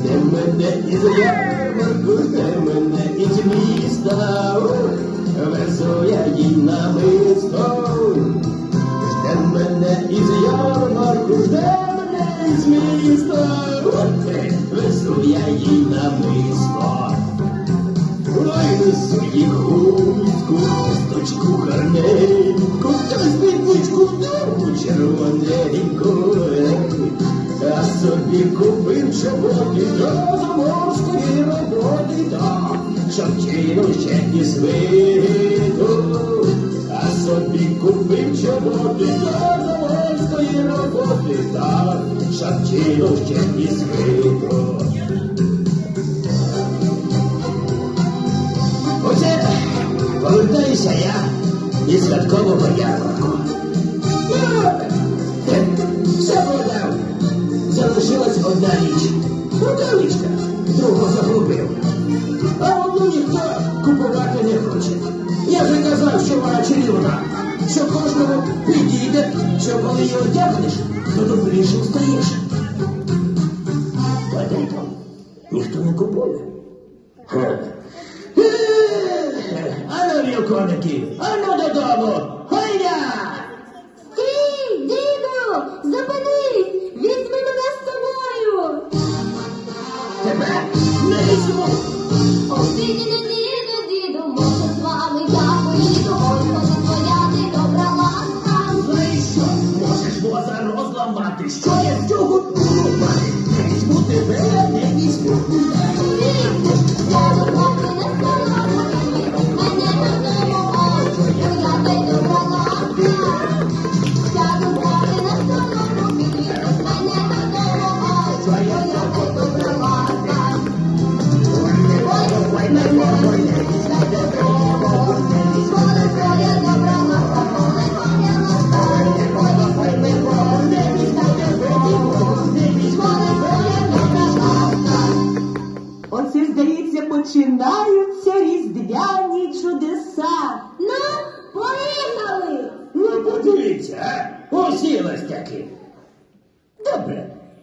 Жде мене із ярмарку, жде мене із міста, везу я їй на мисто. Жде мене із ярмарку, жде мене із міста, везу я їй на мисто. Ой, несу їй хустку, хусточку гарненьку, та спідничку червоненьку. Собі купив чоботи до заморської роботи, щоб чину ще і свиту. А собі купив чоботи до заморської роботи, щоб чину ще і свиту. Оце повертаюся я із святкового ярмарку. Одна річ. Рукавичка. Другу загубив. А одну ніхто купувати не хоче. Я вже казав, що вона чарівна, що кожному підійде, що коли її одягнеш, то добрішим стаєш. Де там? Ніхто не купує. Ха. Ану, вілконики, ану додому, гайда! Стій, діду, зупинись,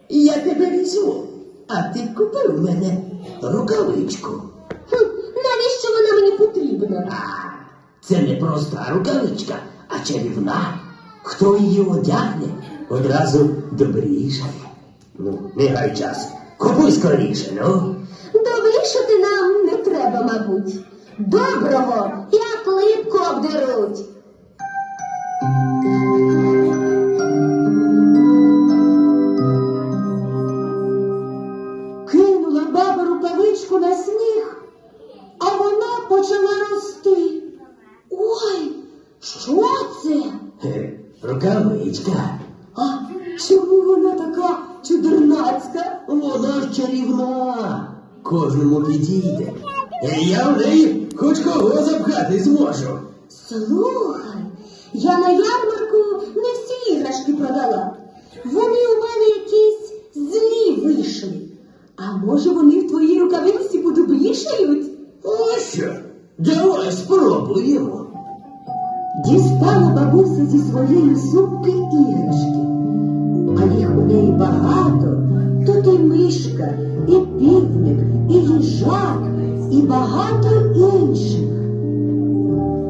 Добре, я тебе візьму, а ти купи в мене рукавичку. Хм, навіщо вона мені потрібна? А, це не проста рукавичка, а чарівна. Хто її одягне, одразу добрішає. Ну, не гай час. Купуй скоріше, ну. Добрішати нам не треба, мабуть. Доброго, як липку обдеруть. Рукавичка. А чому вона така чудернацька? Вона ж чарівна. Кожному підійде. І я в неї хоч кого запхати зможу. Слухай, я на ярмарку не всі іграшки продала. Вони у мене якісь злі вийшли. А може вони в твоїй рукавичці подобрішають? Ось що. Давай спробуємо. Дістала бабуся зі своєї сумки іграшки, а їх у неї багато. Тут і мишка, і півник, і їжак, і багато інших.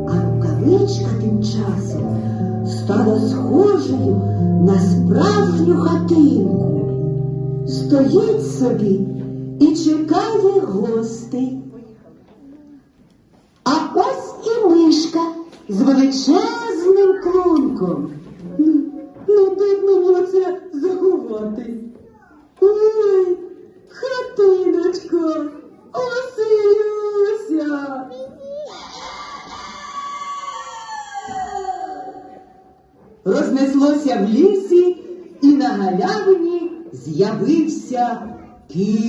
А рукавичка тим часом стала схожою на справжню хатинку. Стоїть собі і чекає гостей. А ось і мишка з величезним клунком. Ну, де б мені заховати? Ой, хатиночко, Василюся. Рознеслося в лісі, і на галявині з'явився ківень.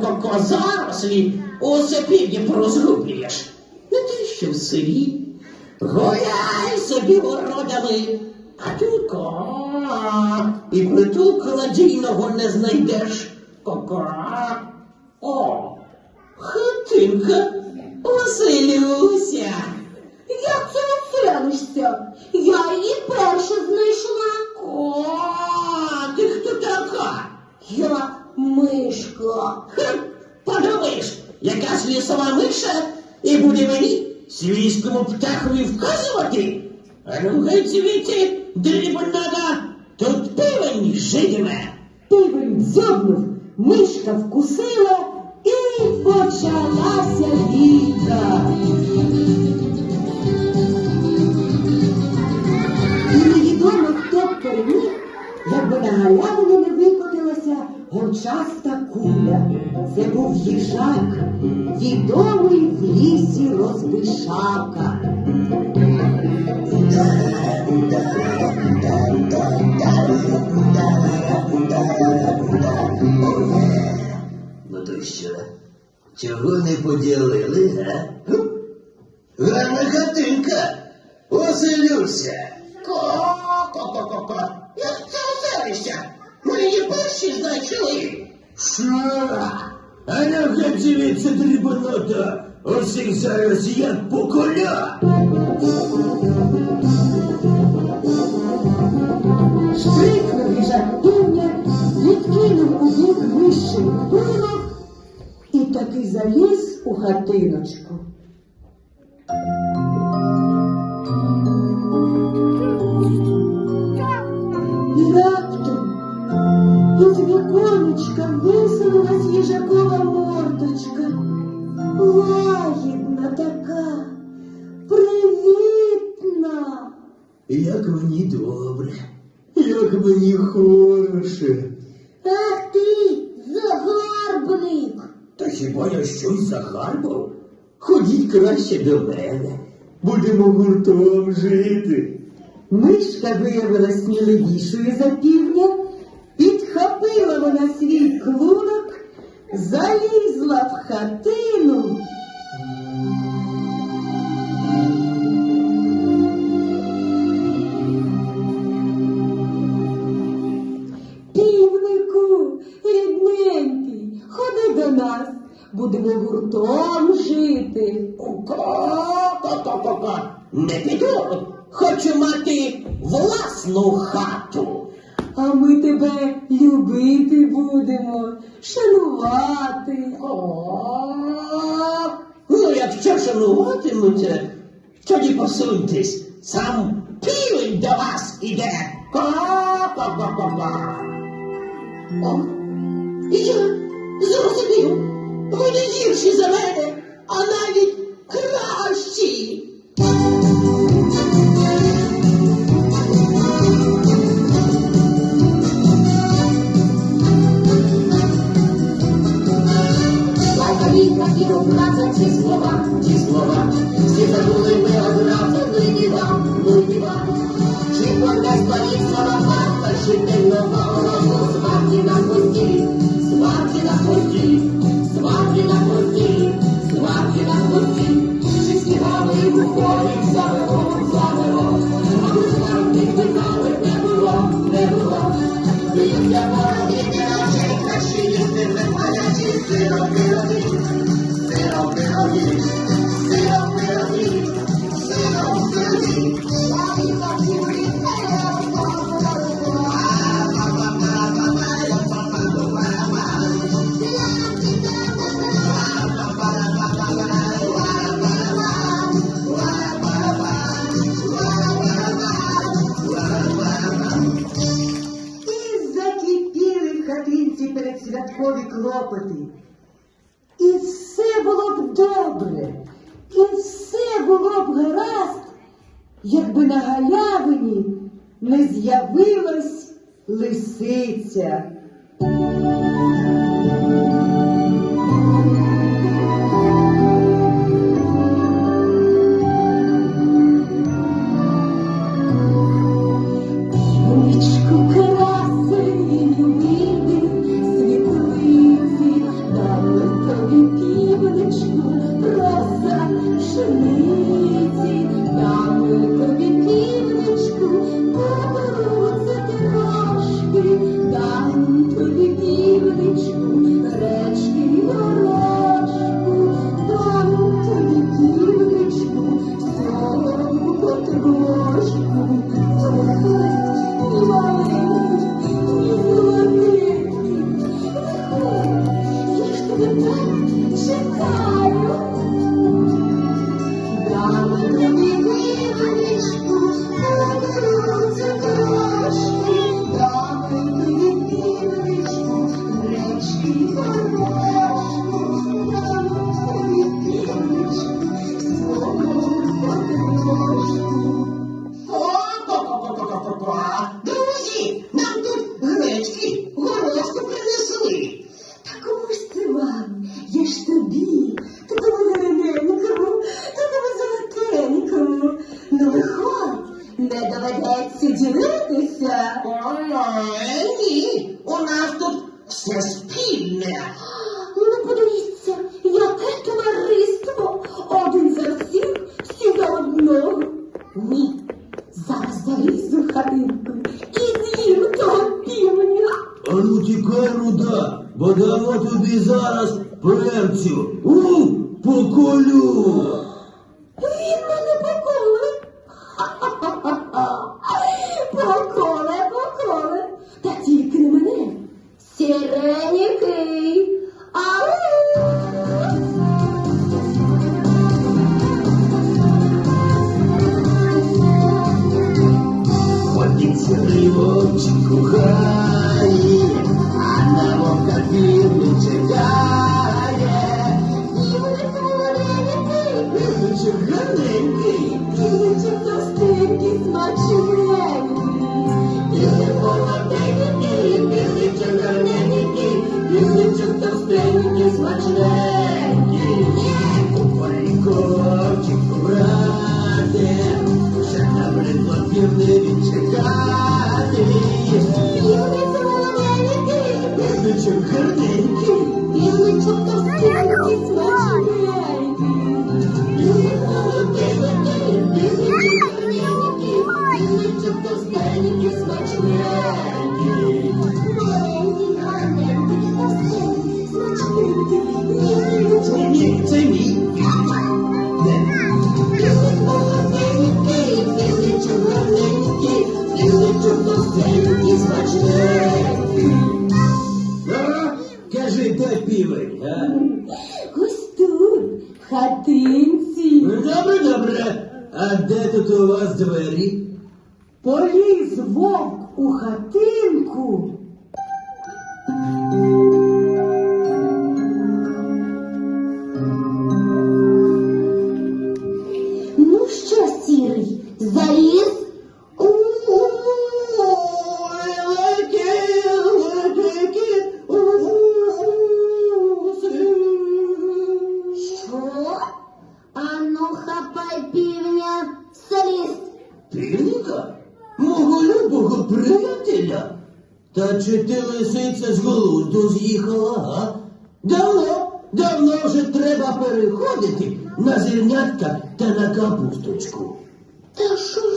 Ко-ко-ко зарослі, усе півдня порозгублюєш. Не ти що в селі, Гуляй собі городами, а тут ко. І притулку надійного не знайдеш. Ко-ко. О, хатинка, Василюся. Як це оселишся? Я її перша знайшла. О, ти хто така? Я лісова миша і буде мені свійському птахові вказувати. А геть звідти, дрібнога, тут пивень житиме. Пивень дзьобнув, мишка вкусила і почалася бійка. І невідомо, хто переміг, якби на галявину не гончаста куля. Це був їжак, відомий в лісі розбишака. Ну то що? Чого не поділили, га? Гарна хатинка. Оселюся. Ко-ко-ко-ко. Як це оселище? Ми її перші знайшли. Що? А ну геть звідси дрібнота. Усіх зараз як по коля. Штрикнув їжак відкинув у бік вищий пилок і таки заліз у хатиночку. Із віконечка висунулась їжакова мордочка. Лагідна така, привітна. Як мені добре, як мені хороше. Ах ти, загарбник! Та хіба я щось загарбав? Ходіть краще до мене. Будемо гуртом жити. Мишка виявилась сміливішою за півня, підхопила вона свій клунок, залізла в хатину. Півнику, рідненький, ходи до нас, будемо гуртом жити. Ко-ко-ко-ко. Не піду. Хочу мати власну хату. А ми тебе любити будемо, шанувати. О, Ну, якщо шануватимете, тоді посуньтесь. Сам півень до вас іде. Ко-ко-ко-ко. О, я зрозумів. Ви не гірші за мене, а навіть кращі. Mexican. Передсвяткові клопоти. І все було б добре, і все було б гаразд, якби на галявині не з'явилась лисиця. Доведеться ділитися. Ой, ні, у нас тут все Ходить сірий вовчик у хаї, а на вовка він не чекає. Ігор солоденький. Визначив гарненький, Півничок товстенький, смачненький. білий молоденький, білий гарненький, білий товстенький, смачненький. Купальковчик раде, вже набридло півне він чекати. that you're good Що? Ану, хапай півня, заліз. Півника? Мого любого приятеля? Та чи ти лисиця з глузду з'їхала, а? Давно, давно вже треба переходити на зернятка та на капусточку. Та що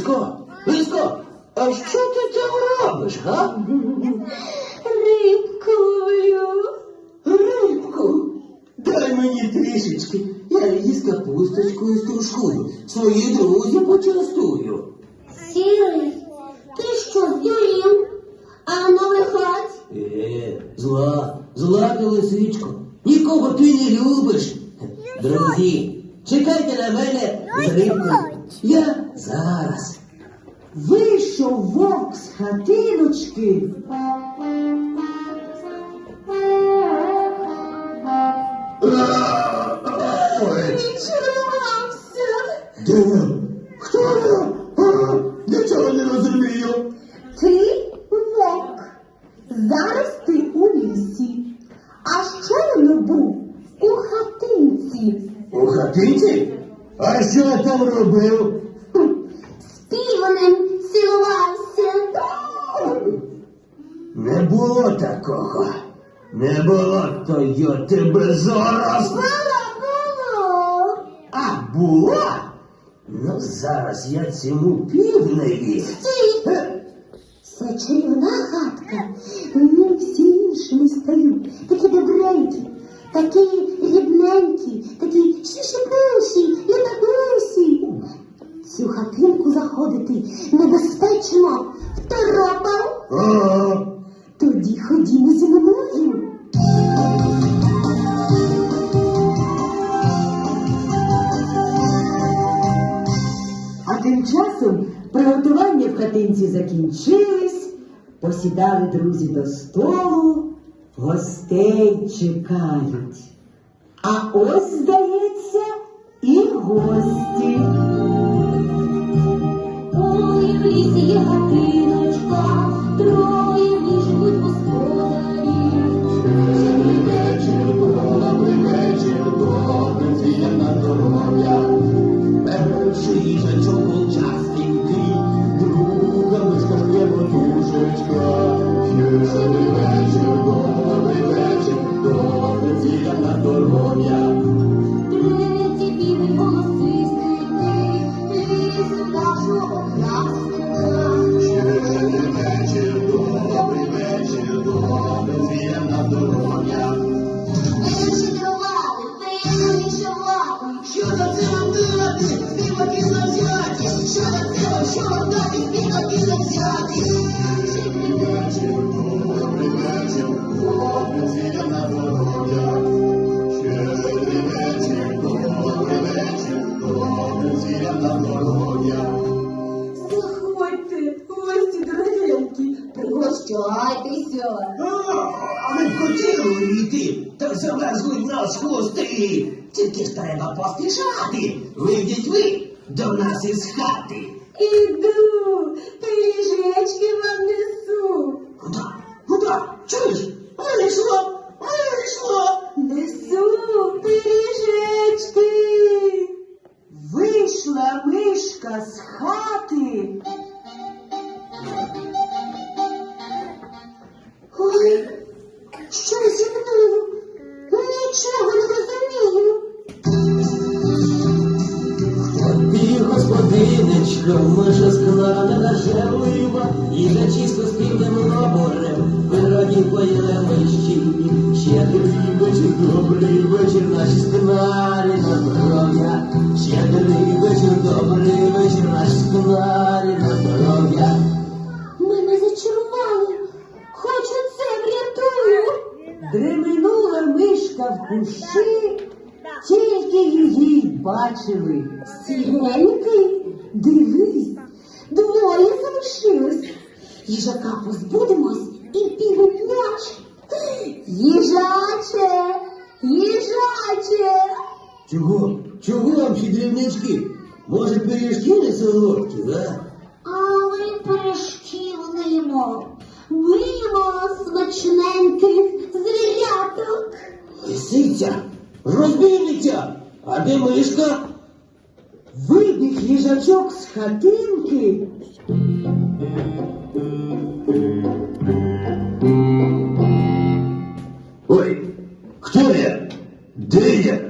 Лиско, Лиско, а що ти там робиш, га? Рибку ловлю. Рибку, дай мені трішечки. Я її з капусточкою стружкую. Свої друзі почастую. Сірий, ти що здурів? А ну виходь. Е, зла, зла ти лисичко. Нікого ти не любиш. Друзі, чекайте на мене з рибкою. Я зараз. Вийшов вовк з хатиночки. Ой, зараз. Було, було. А було? Ну зараз я цьому півневі. Стій. Е, Це чарівна хатка. Вони всі іншими стають. Такі добренькі, такі до столу, гостей чекають. А ось, здається, і гості. Треба поспішати. Вийдіть ви до нас із хати. іду, пиріжечки вам несу. Куда? Куда? Чуєш? Вийшло! Вийшло! Несу пиріжечки. Вийшла мишка з хати. Ой, що господинечко, миша складена жерлива, і за чисто спільним наборем пироги поїли мищі. Щедрий вечір, добрий вечір, наші скнарі Чого? Чого вам ці дрібнички? Може, пиріжки не солодкі, да? А ми пиріжків не їмо. Ми їмо смачненьких звіряток. Лисиця, розбійниця, а де мишка? Вибіг їжачок з хатинки. Ой, хто я? Де я?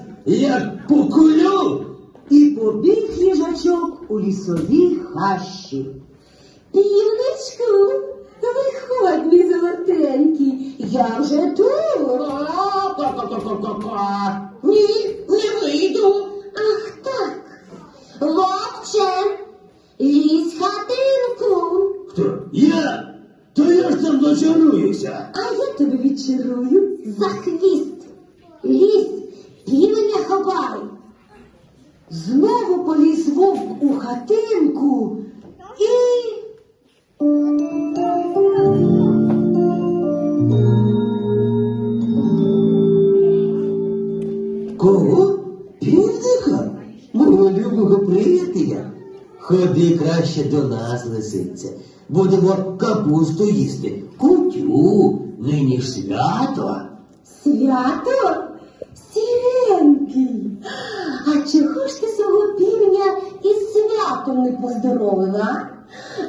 як покулю. І побіг їжачок у лісовій хащі. Півничку, виходь, мій золотенький, я вже тут. Ка-ка-ка-ка-ка. Ні, не вийду. Ах так. Вовче, лізь в хатинку. Хто? Я? То я ж там зачаруюся. А я тебе відчарую. За хвіст. Лізь, півня ховай. Знову поліз вовк у хатинку і. Кого? Півника? Мого любого приятеля? Ходи краще до нас, лисиця. Будемо капусту їсти. Кутю, нині ж свято. Свято? Сіренький. А чого ж ти свого півня із святом не поздоровила?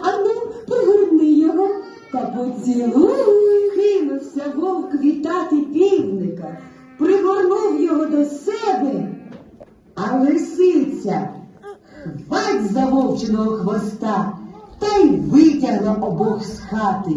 А ну, пригорни його та поцілуй. Кинувся вовк вітати півника, пригорнув його до себе, а лисиця хвать за вовчиного хвоста та й витягла обох з хати.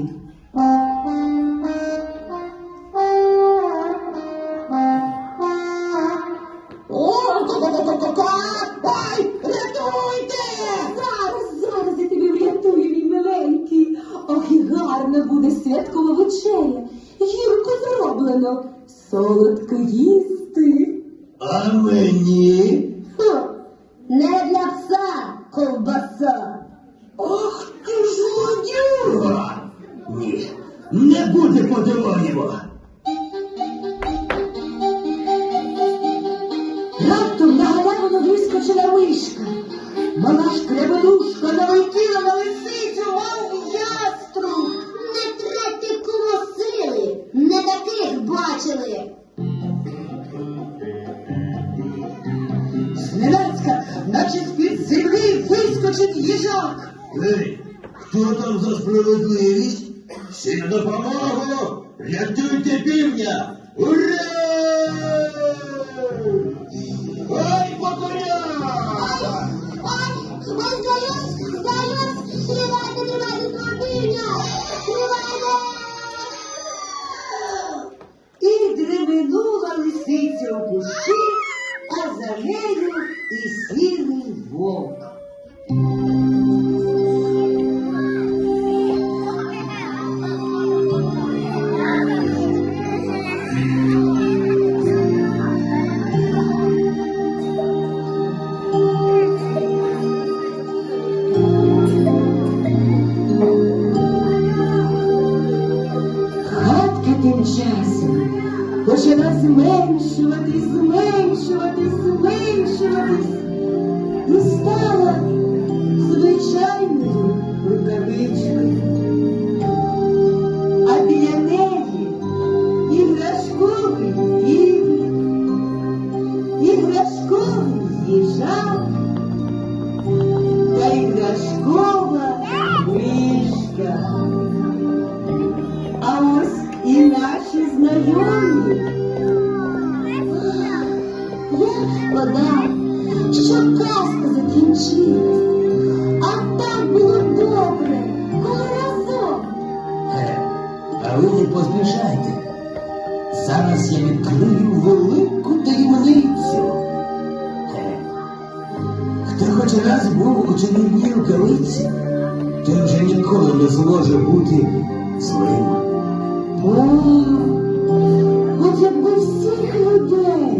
Гарна буде святкова вечеря. Гірко зроблено, солодко їсти. А мені? Наче з-під землі вискочить їжак. Ей, хто там за справедливість? Всі на допомогу! Рятуйте півня! Ура! Ой, покоря! Ой, ой, здаюсь, здаюсь, тривайте, тривайте, півня, тривайте. І древенула лисиця у кущі, за нею і сірий вовк. Почала зменшуватись, зменшуватись, не. Зараз я відкрию велику таємницю. Хто хоч раз був у чарівній рукавиці, той вже ніколи не зможе бути злим. О, от якби всіх людей